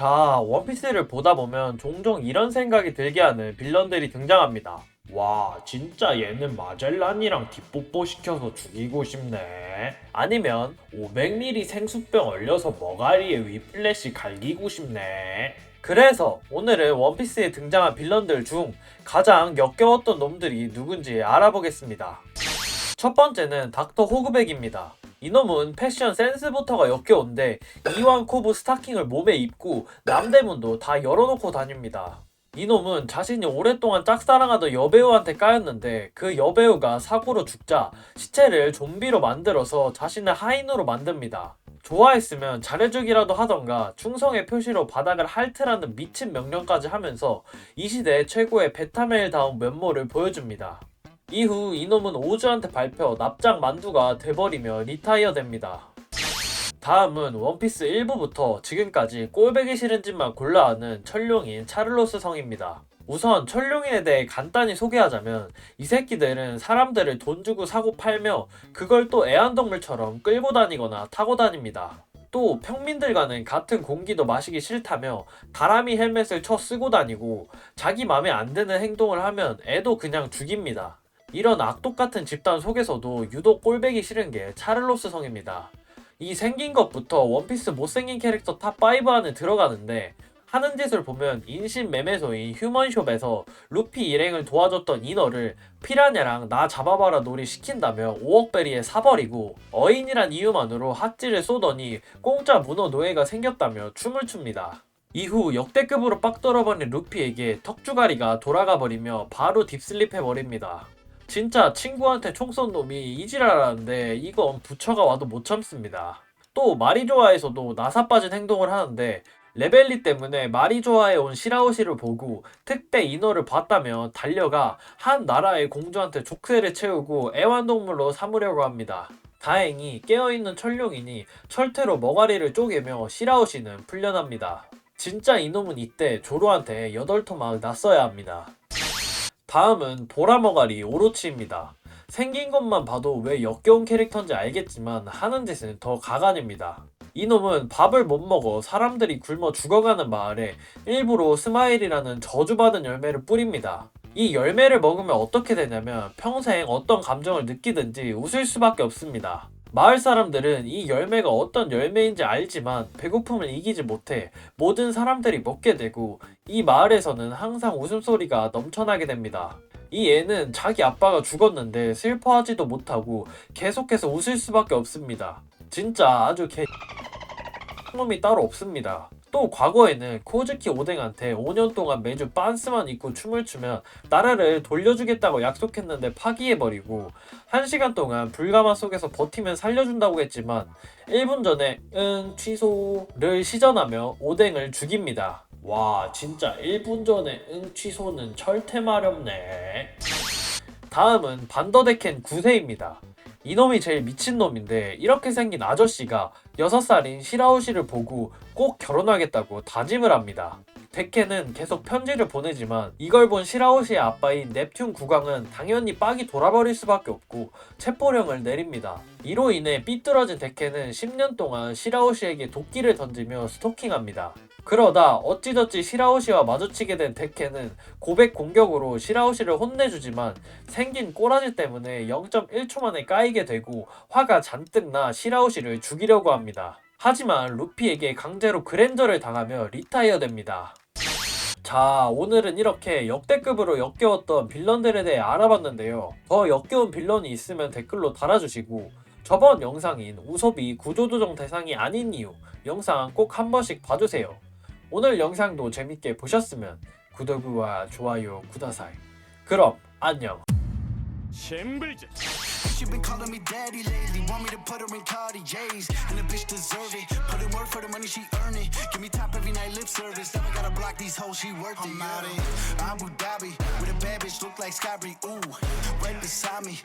자, 원피스를 보다 보면 종종 이런 생각이 들게 하는 빌런들이 등장합니다. 와, 진짜 얘는 마젤란이랑 뒷뽀뽀 시켜서 죽이고 싶네. 아니면 500ml 생수병 얼려서 머가리에 위플래시 갈기고 싶네. 그래서 오늘은 원피스에 등장한 빌런들 중 가장 역겨웠던 놈들이 누군지 알아보겠습니다. 첫 번째는 닥터 호그백입니다. 이놈은 패션 센스부터가 역겨운데 이완 코브 스타킹을 몸에 입고 남대문도 다 열어놓고 다닙니다. 이놈은 자신이 오랫동안 짝사랑하던 여배우한테 까였는데 그 여배우가 사고로 죽자 시체를 좀비로 만들어서 자신을 하인으로 만듭니다. 좋아했으면 잘해주기라도 하던가 충성의 표시로 바닥을 핥으라는 미친 명령까지 하면서 이 시대 최고의 베타메일다운 면모를 보여줍니다. 이후 이놈은 오즈한테 발표 납작 만두가 돼버리며 리타이어 됩니다. 다음은 원피스 1부부터 지금까지 꼴배기 싫은 짓만 골라하는 철룡인 차를로스 성입니다. 우선 철룡인에 대해 간단히 소개하자면 이 새끼들은 사람들을 돈 주고 사고 팔며 그걸 또 애완동물처럼 끌고 다니거나 타고 다닙니다. 또 평민들과는 같은 공기도 마시기 싫다며 다람이 헬멧을 쳐 쓰고 다니고 자기 맘에 안 드는 행동을 하면 애도 그냥 죽입니다. 이런 악독 같은 집단 속에서도 유독 꼴배기 싫은 게 차를로스 성입니다. 이 생긴 것부터 원피스 못생긴 캐릭터 탑5 안에 들어가는데 하는 짓을 보면 인신 매매소인 휴먼숍에서 루피 일행을 도와줬던 인어를 피라냐랑 나 잡아봐라 놀이 시킨다며 5억 베리에 사버리고 어인이란 이유만으로 핫질을 쏘더니 공짜 문어 노예가 생겼다며 춤을 춥니다. 이후 역대급으로 빡 떨어버린 루피에게 턱주가리가 돌아가 버리며 바로 딥슬립 해버립니다. 진짜 친구한테 총 쏜 놈이 이지랄하는데 이건 부처가 와도 못 참습니다. 또 마리조아에서도 나사 빠진 행동을 하는데 레벨리 때문에 마리조아에 온 시라오시를 보고 특대 인어를 봤다며 달려가 한 나라의 공주한테 족쇄를 채우고 애완동물로 삼으려고 합니다. 다행히 깨어있는 철룡이니 철퇴로 머가리를 쪼개며 시라오시는 풀려납니다. 진짜 이놈은 이때 조로한테 여덟 토막 났어야 합니다. 다음은 보라머가리 오로치입니다. 생긴 것만 봐도 왜 역겨운 캐릭터인지 알겠지만 하는 짓은 더 가관입니다. 이놈은 밥을 못 먹어 사람들이 굶어 죽어가는 마을에 일부러 스마일이라는 저주받은 열매를 뿌립니다. 이 열매를 먹으면 어떻게 되냐면 평생 어떤 감정을 느끼든지 웃을 수밖에 없습니다. 마을 사람들은 이 열매가 어떤 열매인지 알지만 배고픔을 이기지 못해 모든 사람들이 먹게 되고 이 마을에서는 항상 웃음소리가 넘쳐나게 됩니다. 이 애는 자기 아빠가 죽었는데 슬퍼하지도 못하고 계속해서 웃을 수밖에 없습니다. 진짜 아주 개 놈이 따로 없습니다. 또 과거에는 코즈키 오뎅한테 5년 동안 매주 빤스만 입고 춤을 추면 나라를 돌려주겠다고 약속했는데 파기해버리고 1시간 동안 불가마 속에서 버티면 살려준다고 했지만 1분 전에 응 취소를 시전하며 오뎅을 죽입니다. 와 진짜 1분 전에 응 취소는 철퇴 마렵네. 다음은 반더데켄 9세입니다. 이놈이 제일 미친놈인데 이렇게 생긴 아저씨가 6살인 시라오시를 보고 꼭 결혼하겠다고 다짐을 합니다. 데켄은 계속 편지를 보내지만 이걸 본 시라오시의 아빠인 넵튠 국왕은 당연히 빡이 돌아버릴 수밖에 없고 체포령을 내립니다. 이로 인해 삐뚤어진 데켄은 10년 동안 시라오시에게 도끼를 던지며 스토킹합니다. 그러다 어찌저찌 시라오시와 마주치게 된 데켄은 고백 공격으로 시라오시를 혼내주지만 생긴 꼬라지 때문에 0.1초 만에 까이게 되고 화가 잔뜩 나 시라오시를 죽이려고 합니다. 하지만 루피에게 강제로 그랜저를 당하며 리타이어 됩니다. 자, 오늘은 이렇게 역대급으로 역겨웠던 빌런들에 대해 알아봤는데요. 더 역겨운 빌런이 있으면 댓글로 달아주시고 저번 영상인 우섭이 구조조정 대상이 아닌 이유 영상 꼭 한 번씩 봐주세요. 오늘 영상도 재밌게 보셨으면 구독과 좋아요 구다사이 그럼 안녕 쉔블즈 She been calling me daddy lately. Want me to put her in Cartiers. And the bitch deserve it. Put in work for the money she earn it. Give me top every night lip service. Now I gotta block these hoes, she worth it. I'm out in Abu Dhabi with a bad bitch look like Skybree. Ooh, right beside me.